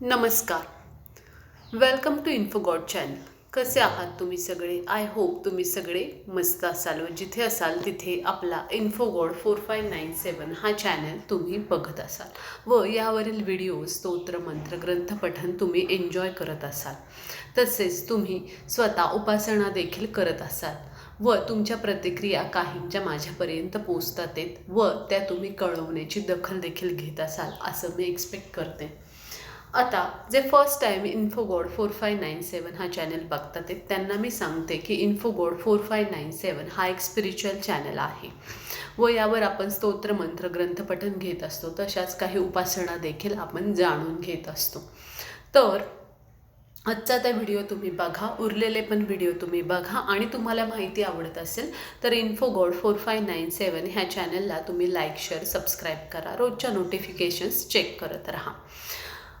नमस्कार. Welcome to इन्फोगॉड channel कसे आहात तुम्ही सगळे? आय होप तुम्ही सगळे मस्त असाल व जिथे असाल तिथे आपला Infogod four five nine seven हा चॅनल तुम्ही बघत असाल व यावरील व्हिडिओ स्तोत्र मंत्र ग्रंथपठन तुम्ही एन्जॉय करत असाल. तसेच तुम्ही स्वतः उपासना देखील करत असाल व तुमच्या प्रतिक्रिया काहींच्या माझ्यापर्यंत पोचतात आहेत व त्या तुम्ही कळवण्याची दखल देखील घेत असाल असं मी एक्सपेक्ट करते. आता जे first time Infogod four five nine seven हा चॅनल बघतात आहेत त्यांना मी सांगते की Infogod four five nine seven हा एक स्पिरिच्युअल चॅनल आहे. व यावर आपण स्तोत्र मंत्र ग्रंथपठन घेत असतो. तशाच काही उपासना देखील आपण जाणून घेत असतो. तर आजचा त्या व्हिडिओ तुम्ही बघा उरलेले पण व्हिडिओ तुम्ही बघा आणि तुम्हाला माहिती आवडत असेल तर Infogod four five nine seven ह्या चॅनलला तुम्ही लाईक शेअर सबस्क्राईब करा. रोजच्या नोटिफिकेशन्स चेक करत राहा.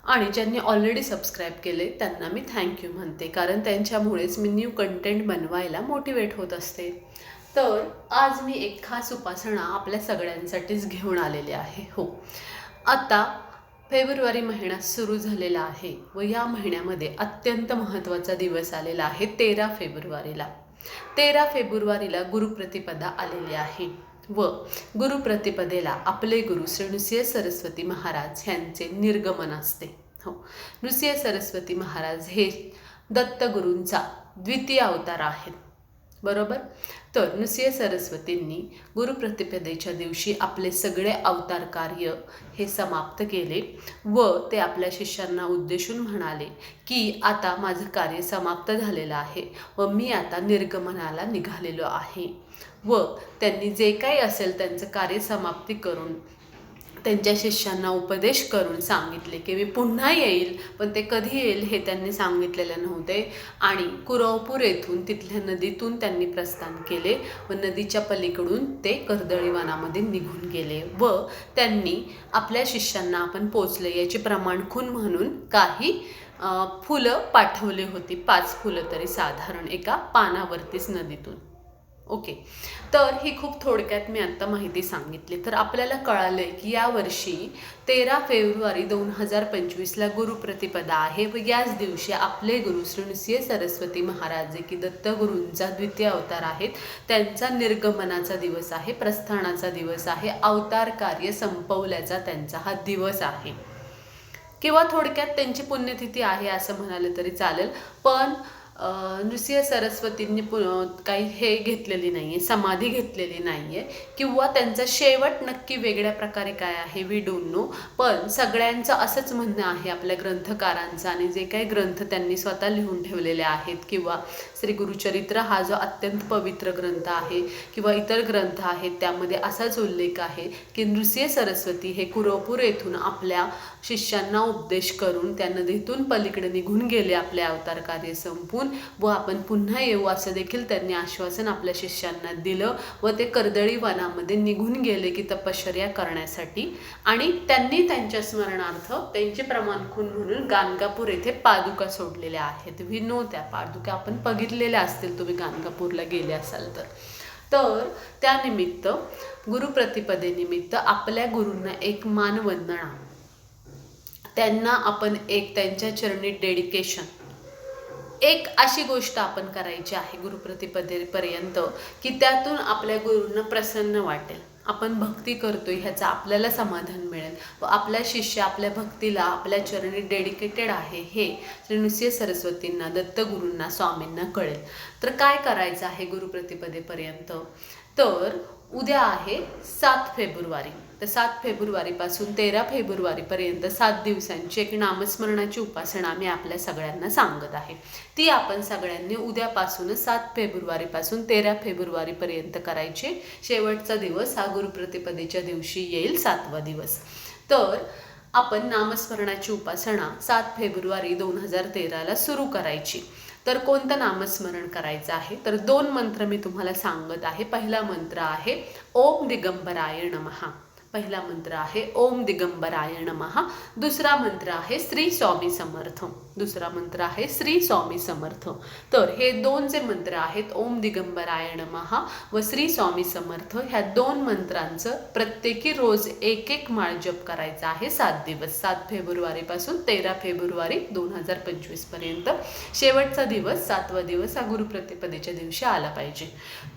आणि ज्यांनी ऑलरेडी सबस्क्राईब केले त्यांना मी थँक्यू म्हणते. कारण त्यांच्यामुळेच मी न्यू कंटेंट बनवायला मोटिवेट होत असते. तर आज मी एक खास उपासना आपल्या सगळ्यांसाठीच घेऊन आलेले आहे. हो. आता फेब्रुवारी महिना सुरू झालेला आहे व या महिन्यामध्ये अत्यंत महत्त्वाचा दिवस आलेला आहे तेरा फेब्रुवारीला. तेरा फेब्रुवारीला गुरुप्रतिपदा आलेली आहे व गुरुप्रतिपदेला आपले गुरु श्री सरस्वती महाराज यांचे निर्गमन असते. हो नृसिंह सरस्वती महाराज हे दत्तगुरूंचा द्वितीय अवतार आहेत. बरोबर? तर नृसिंह सरस्वतींनी गुरुप्रतिपदेच्या दिवशी आपले सगळे अवतार कार्य हे समाप्त केले व ते आपल्या शिष्यांना उद्देशून म्हणाले की आता माझं कार्य समाप्त झालेलं आहे व मी आता निर्गमनाला निघालेलो आहे. व त्यांनी जे काही असेल त्यांचं कार्य समाप्ती करून त्यांच्या शिष्यांना उपदेश करून सांगितले की मी पुन्हा येईल पण ते कधी येईल हे त्यांनी सांगितलेले नव्हते. आणि कुरवपूर येथून तिथल्या नदीतून त्यांनी प्रस्थान केले व नदीच्या पलीकडून ते कर्दळी वनामध्ये निघून गेले व त्यांनी आपल्या शिष्यांना आपण पोचले याची प्रमाणखून म्हणून काही फुलं पाठवली होती. पाच फुलं तरी साधारण एका पानावरतीच नदीतून. ओके. तर ही खूप थोडक्यात मी आत्ता माहिती सांगितली. तर आपल्याला कळालं आहे की यावर्षी तेरा फेब्रुवारी दोन हजार पंचवीसला गुरुप्रतिपदा आहे व याच दिवशी आपले गुरु श्री नृसिंह सरस्वती महाराज जे की दत्तगुरूंचा द्वितीय अवतार आहेत. त्यांचा निर्गमनाचा दिवस आहे प्रस्थानाचा दिवस आहे अवतार कार्य संपवल्याचा त्यांचा हा दिवस आहे. किंवा थोडक्यात त्यांची पुण्यतिथी आहे असं म्हणालं तरी चालेल. पण नृसिंह सरस्वतींनी पु काही हे घेतलेली नाही आहे समाधी घेतलेली नाही आहे किंवा त्यांचा शेवट नक्की वेगळ्या प्रकारे काय आहे वी डोंट नो पण सगळ्यांचं असंच म्हणणं आहे आपल्या ग्रंथकारांचं आणि जे काही ग्रंथ त्यांनी स्वतः लिहून ठेवलेले आहेत किंवा श्री गुरुचरित्र हा जो अत्यंत पवित्र ग्रंथ आहे किंवा इतर ग्रंथ आहेत त्यामध्ये असाच उल्लेख आहे की नृसिंह सरस्वती हे कुरवपूर येथून आपल्या शिष्यांना उपदेश करून त्या नदीतून पलीकडे निघून गेले आपले अवतार कार्य संपून. व आपण पुन्हा येऊ असं देखील त्यांनी आश्वासन आपल्या शिष्यांना दिलं व ते कर्दळी वनामध्ये निघून गेले की तपश्चर्या करण्यासाठी. आणि त्यांनी त्यांच्या स्मरणार्थ त्यांचे प्रमाण खून म्हणून गाणगापूर येथे पादुका सोडलेल्या आहेत. विनो त्या पादुका आपण बघितलेल्या असतील तुम्ही गाणगापूरला गेले असाल तर. तर त्यानिमित्त गुरुप्रतिपदेनिमित्त आपल्या गुरूंना एक मानवंदना. त्यांना आपण एक त्यांच्या चरणी डेडिकेशन एक अशी गोष्ट आपण करायची आहे गुरुप्रतिपदेपर्यंत की त्यातून आपल्या गुरूंना प्रसन्न वाटेल. आपण भक्ती करतो ह्याचं आपल्याला समाधान मिळेल. व आपल्या शिष्य आपल्या भक्तीला आपल्या चरणी डेडिकेटेड आहे हे श्री नृसिंह सरस्वतींना दत्तगुरूंना स्वामींना कळेल. तर काय करायचं आहे गुरुप्रतिपदेपर्यंत? तर उद्या आहे सात फेब्रुवारी. तर सात फेब्रुवारीपासून तेरा फेब्रुवारीपर्यंत सात दिवसांची एक नामस्मरणाची उपासना मी आपल्या सगळ्यांना सांगत आहे. ती आपण सगळ्यांनी उद्यापासूनच सात फेब्रुवारीपासून तेरा फेब्रुवारीपर्यंत करायची. शेवटचा दिवस हा गुरुप्रतिपदेच्या दिवशी येईल सातवा दिवस. तर आपण नामस्मरणाची उपासना सात फेब्रुवारी दोन हजार तेराला सुरू करायची. तर कोणतं नामस्मरण करायचं आहे? तर दोन मंत्र मी तुम्हाला सांगत आहे. पहिला मंत्र आहे ओम दिगंबराय नमहा पहिला मंत्र आहे ओम दिगंबराय नमः. दुसरा मंत्र आहे श्री स्वामी समर्थ. दुसरा मंत्र आहे श्री स्वामी समर्थ. तर हे दोन जे मंत्र आहेत ओम दिगंबराय नमः व श्री स्वामी समर्थ ह्या दोन मंत्रांचं प्रत्येकी रोज एक एक माळ जप करायचा आहे. सात दिवस सात फेब्रुवारीपासून तेरा फेब्रुवारी दोन हजार पंचवीसपर्यंत शेवटचा दिवस सातवा दिवस हा गुरुप्रतिपदेच्या दिवशी आला पाहिजे.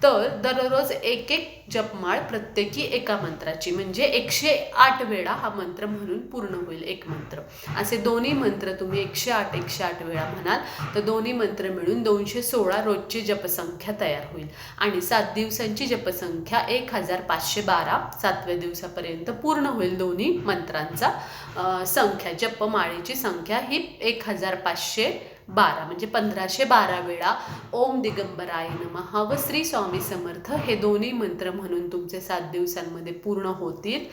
तर दररोज एक एक जपमाळ प्रत्येकी एका मंत्राची म्हणजे म्हणजे एकशे आठ वेळा हा मंत्र म्हणून पूर्ण होईल एक मंत्र. असे दोन्ही मंत्र तुम्ही एकशे आठ एकशे आठ वेळा म्हणाल. तर दोन्ही मंत्र मिळून दोनशे सोळा रोजची जपसंख्या तयार होईल. आणि सात दिवसांची जपसंख्या एक हजार पाचशे बारा. सातव्या दिवसापर्यंत पूर्ण होईल दोन्ही मंत्रांचा. संख्या जपमाळेची संख्या ही एक हजार पाचशे बारा म्हणजे पंधराशे बारा वेळा ओम दिगंबराय नमः व श्री स्वामी समर्थ हे दोन्ही मंत्र म्हणून तुमचे सात दिवसांमध्ये पूर्ण होतील.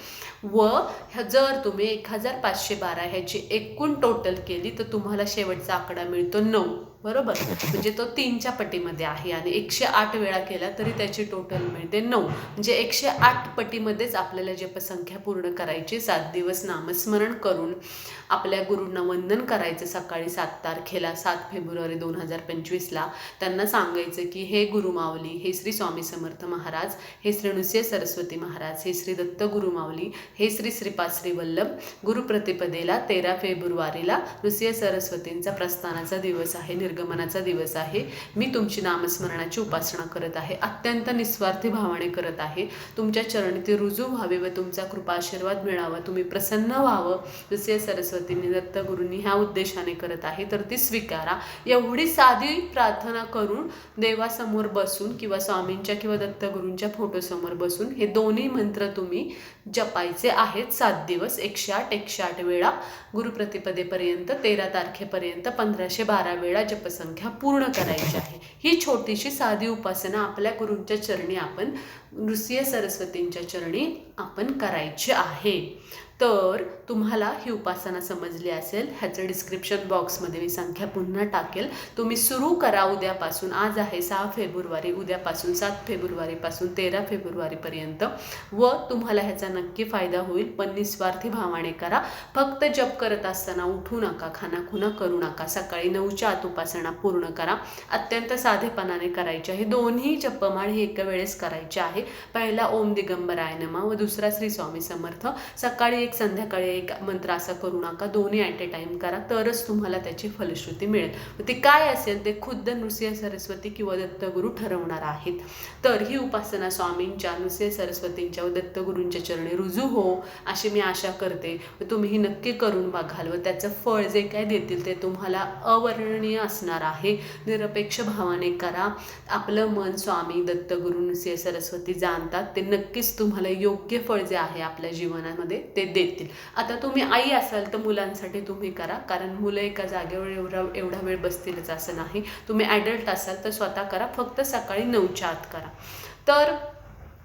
व ह्या जर तुम्ही एक हजार पाचशे बारा ह्याची एकूण टोटल केली तर तुम्हाला शेवटचा आकडा मिळतो नऊ. बरोबर? म्हणजे तो तीनच्या पटीमध्ये आहे आणि एकशे आठ वेळा केला तरी त्याची टोटल मिळते नऊ. म्हणजे एकशे आठ पटीमध्येच आपल्याला जपसंख्या पूर्ण करायची सात दिवस नामस्मरण करून आपल्या गुरूंना वंदन करायचं सकाळी सात तारखेला सात फेब्रुवारी दोन हजार पंचवीसला. त्यांना सांगायचं की हे गुरुमावली हे श्री स्वामी समर्थ महाराज हे श्री नृसिंह सरस्वती महाराज हे श्री दत्त गुरुमावली हे श्री श्रीपाद श्री वल्लभ गुरुप्रतिपदेला तेरा फेब्रुवारीला नृसिंह सरस्वतींचा प्रस्थानाचा दिवस आहे निर्गमनाचा दिवस आहे. मी तुमची नामस्मरणाची उपासना करत आहे. अत्यंत निस्वार्थी भावाने करत आहे. तुमच्या चरणी ते रुजू व्हावे व तुमचा कृपा आशीर्वाद मिळावा. तुम्ही प्रसन्न व्हावं जसे सरस्वतींनी दत्तगुरूंनी ह्या उद्देशाने करत आहे. तर ती स्वीकारा. एवढी साधी प्रार्थना करून देवासमोर बसून किंवा स्वामींच्या किंवा दत्तगुरूंच्या फोटोसमोर बसून हे दोन्ही मंत्र तुम्ही जपायचे आहेत. सात दिवस एकशे आठ एकशे आठ वेळा. गुरुप्रतिपदेपर्यंत तेरा तारखेपर्यंत पंधराशे बारा वेळा जपसंख्या पूर्ण करायची आहे. ही छोटीशी साधी उपासना आपल्या गुरूंच्या चरणी आपण नृसिंह सरस्वतींच्या चरणी आपण करायची आहे. तर तुम्हाला ही उपासना समजली असेल ह्याचं डिस्क्रिप्शन बॉक्समध्ये मी संख्या पुन्हा टाकेल. तुम्ही सुरू करा उद्यापासून. आज आहे सहा फेब्रुवारी उद्यापासून सात फेब्रुवारीपासून तेरा फेब्रुवारीपर्यंत. व तुम्हाला ह्याचा नक्की फायदा होईल. पण निस्वार्थी भावाने करा. फक्त जप करत असताना उठू नका खानाखुना करू नका. सकाळी नऊच्या आत उपासना पूर्ण करा. अत्यंत साधेपणाने करायची आहे दोन्ही जपमाळ ही एका वेळेस करायची आहे. पहिला ओम दिगंबराय नमा व दुसरा श्री स्वामी समर्थ. सकाळी एक संध्याकाळी एक मंत्र असा करू नका दोन्ही ॲट ए टाईम करा तरच तुम्हाला त्याची फलश्रुती मिळेल. व ते काय असेल ते खुद्द नृसिंह सरस्वती किंवा दत्तगुरू ठरवणार आहेत. तर ही उपासना स्वामींच्या नृसिंह सरस्वतींच्या व दत्तगुरूंच्या चरणी रुजू हो अशी मी आशा करते. व तुम्ही ही नक्की करून बघाल व त्याचं फळ जे काय देतील ते तुम्हाला अवर्णनीय असणार आहे. निरपेक्ष भावाने करा. आपलं मन स्वामी दत्तगुरू नृसिंह सरस्वती जाणतात. ते नक्कीच तुम्हाला योग्य फळ जे आहे आपल्या जीवनामध्ये ते देतील. आता तुम्ही आई असाल तर मुलांसाठी तुम्ही करा. कारण मुलं एका जागेवर एवढा एवढा वेळ बसतीलच असं नाही. तुम्ही ॲडल्ट असाल तर स्वतः करा. फक्त सकाळी नऊच्या आत करा. तर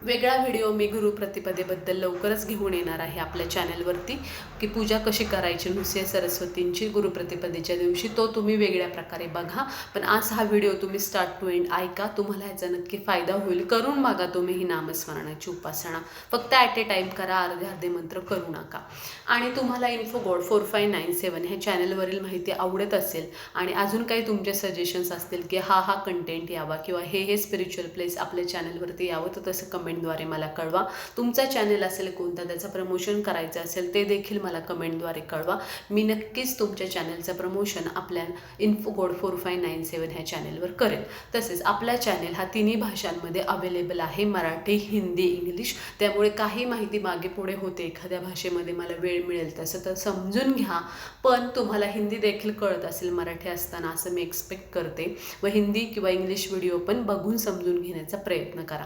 वेगळा व्हिडिओ मी गुरुप्रतिपदेबद्दल लवकरच घेऊन येणार आहे आपल्या चॅनलवरती की पूजा कशी करायची नृसिंह सरस्वतींची गुरुप्रतिपदेच्या दिवशी तो तुम्ही वेगळ्या प्रकारे बघा. पण आज हा व्हिडिओ तुम्ही स्टार्ट टू एंड ऐका. तुम्हाला ह्याचा नक्की फायदा होईल. करून बघा तुम्ही ही नामस्मरणाची उपासना. फक्त ॲट ए टाईम करा अर्धे अर्धे मंत्र करू नका. आणि तुम्हाला Infogod four five nine seven ह्या चॅनलवरील माहिती आवडत असेल आणि अजून काही तुमचे सजेशन्स असतील की हा हा कंटेंट यावा किंवा हे हे स्पिरिच्युअल प्लेस आपल्या चॅनलवरती यावं तर तसं कमेंट कमेंटद्वारे मला कळवा. तुमचा चॅनल असेल कोणता त्याचं प्रमोशन करायचं असेल ते देखील मला कमेंटद्वारे कळवा. मी नक्कीच तुमच्या चॅनलचं प्रमोशन आपल्या इन्फो गोड फोर फाय नाईन सेवन ह्या चॅनलवर करेल तसेच आपला चॅनल हा तिन्ही भाषांमध्ये अवेलेबल आहे मराठी हिंदी इंग्लिश त्यामुळे काही माहिती मागे पुढे होते एखाद्या भाषेमध्ये मला वेळ मिळेल तसं तर समजून घ्या. पण तुम्हाला हिंदी देखील कळत असेल मराठी असताना असं मी एक्सपेक्ट करते. व हिंदी किंवा इंग्लिश व्हिडिओ पण बघून समजून घेण्याचा प्रयत्न करा.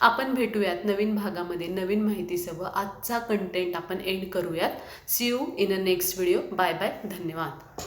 आपण भेटूयात नवीन भागामध्ये नवीन माहितीसह. आजचा कंटेंट आपण एंड करूयात. See you in a next video bye bye धन्यवाद.